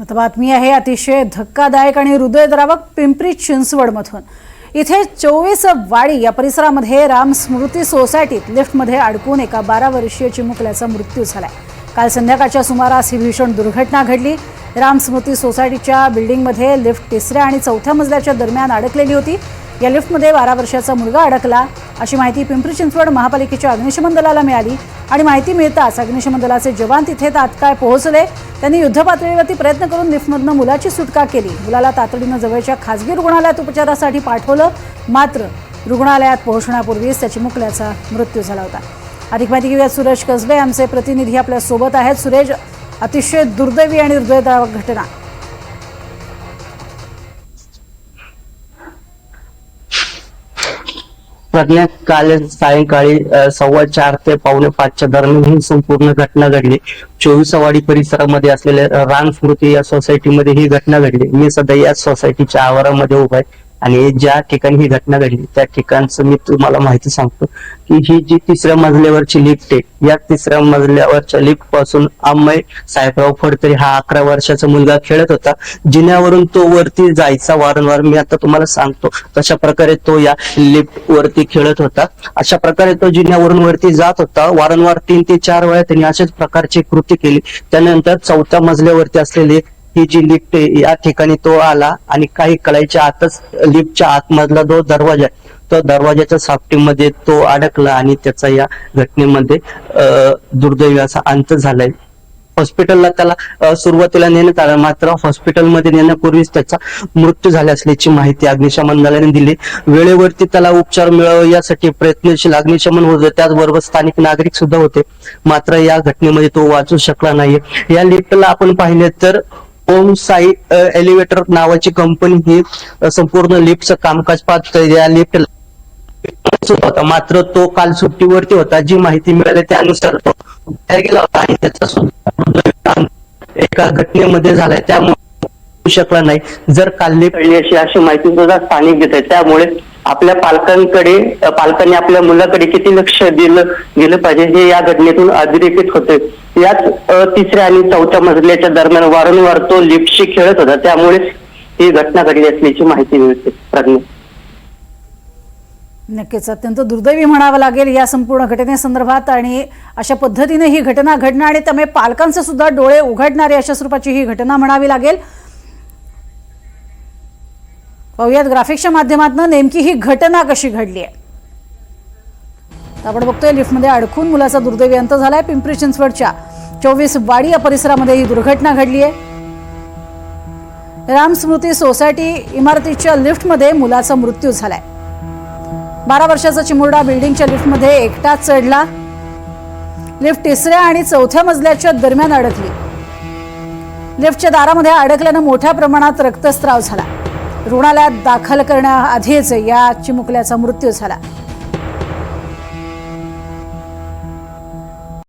आता बातमी आहे अतिशय धक्कादायक आणि हृदयद्रावक पिंपरी चिंचवडमधून. इथे चोवीस वाडी या परिसरामध्ये राम स्मृती सोसायटीत लिफ्टमध्ये अडकून एका बारा वर्षीय चिमुकल्याचा मृत्यू झालाय. काल संध्याकाळच्या सुमारास ही भीषण दुर्घटना घडली. राम स्मृती सोसायटीच्या बिल्डिंगमध्ये लिफ्ट तिसऱ्या आणि चौथ्या मजल्याच्या दरम्यान अडकलेली होती. या लिफ्टमध्ये बारा वर्षाचा मुलगा अडकला. अशी माहिती पिंपरी चिंचवड महापालिकेच्या अग्निशमन दलाला मिळाली. आणि माहिती मिळताच अग्निशमन दलाचे जवान तिथे तात्काळ पोहोचले. त्यांनी युद्धपातळीवरती प्रयत्न करून लिफ्टमधनं मुलाची सुटका केली. मुलाला तातडीनं जवळच्या खासगी रुग्णालयात उपचारासाठी पाठवलं. मात्र रुग्णालयात पोहोचण्यापूर्वीच त्याची मुकल्याचा मृत्यू झाला होता. अधिक माहिती घेऊया सुरेश कसबे. आमचे प्रतिनिधी आपल्यासोबत आहेत. सुरेश अतिशय दुर्दैवी आणि हृदयदायक घटना. प्रज्ञा काल सायंकाळी सव्वा चार ते पावणे पाचच्या दरम्यान ही संपूर्ण घटना घडली. चोवीसवाडी परिसरामध्ये असलेल्या रान स्मृती या सोसायटीमध्ये ही घटना घडली. मी सध्या या सोसायटीच्या आवारामध्ये उभा आहे. आणि ज्या ठिकाणी ही घटना घडली त्या ठिकाणचं मी तुम्हाला माहिती सांगतो की ही जी तिसऱ्या मजल्यावरची लिफ्ट आहे या तिसऱ्या मजल्यावरच्या लिफ्टपासून अमय साहेबराव फडतरी हा अकरा वर्षाचा मुलगा खेळत होता. जिन्यावरून तो वरती जायचा वारंवार मी आता तुम्हाला सांगतो तशा प्रकारे तो या लिफ्ट वरती खेळत होता. अशा प्रकारे तो जिन्यावरून वरती जात होता. वारंवार तीन ते चार वेळा त्यांनी अशाच प्रकारची कृती केली. त्यानंतर चौथ्या मजल्यावरती असलेली ही जी लिफ्ट आहे या ठिकाणी तो आला आणि काही कळायच्या आतच लिफ्टच्या आतमधला जो दरवाजा आहे तो दरवाजाच्या साफ्टीमध्ये तो अडकला आणि त्याचा या घटनेमध्ये अं, दुर्दैवी असा अंत झालाय. हॉस्पिटलला त्याला सुरुवातीला नेण्यात आलं मात्र हॉस्पिटलमध्ये नेण्यापूर्वीच त्याचा मृत्यू झाला असल्याची माहिती अग्निशमन दलाने दिली. वेळेवरती त्याला उपचार मिळावे यासाठी प्रयत्नशील अग्निशमन होते त्याचबरोबर स्थानिक नागरिक सुद्धा होते. मात्र या घटनेमध्ये तो वाचू शकला नाही या लिफ्टला आपण पाहिले तर ओम साई एलिव्हेटर नावाची कंपनी ही संपूर्ण लिफ्टचं कामकाज पाहते या लिफ्ट होता. मात्र तो काल सुट्टीवरती होता. जी माहिती मिळाली त्यानुसार तो गेला होता आणि त्याचा एका घटनेमध्ये झालाय. त्यामुळे शकला नाही. जर काल कळली अशी अशी माहिती सुद्धा स्थानिक देत आहे त्यामुळे आपल्या पालकांकडे पालकांनी आपल्या मुलाकडे किती लक्ष दिलं गेलं पाहिजे हे या घटनेतून अधोरेखित होते. याच तिसऱ्या आणि चौथ्या मजल्याच्या दरम्यान वारंवार तो लिपशी खेळत होता. त्यामुळे ही घटना घडली असल्याची माहिती मिळते. प्रज्ञा. नक्कीच. अत्यंत दुर्दैवी म्हणावं लागेल या संपूर्ण घटनेसंदर्भात आणि अशा पद्धतीने ही घटना घडणं आणि त्यामुळे पालकांचे सुद्धा डोळे उघडणारी अशा स्वरूपाची ही घटना म्हणावी लागेल. पाहुयात. ग्राफिक्सच्या माध्यमातून नेमकी ही घटना कशी घडली आहे. आपण बघतोय लिफ्टमध्ये अडकून मुलाचा दुर्दैवी अंत झालाय. पिंपरी चिंचवडच्या चोवीस वाडी या परिसरामध्ये ही दुर्घटना घडली आहे. राम स्मृती सोसायटी इमारतीच्या लिफ्टमध्ये मुलाचा मृत्यू झालाय. बारा वर्षाचा चिमुरडा बिल्डिंगच्या लिफ्टमध्ये एकटाच चढला. लिफ्ट तिसऱ्या आणि चौथ्या मजल्याच्या दरम्यान अडकली. लिफ्टच्या दारामध्ये अडकल्यानं मोठ्या प्रमाणात रक्तस्त्राव झाला. रुग्णालयात दाखल करण्याआधीच या चिमुकल्याचा मृत्यू झाला.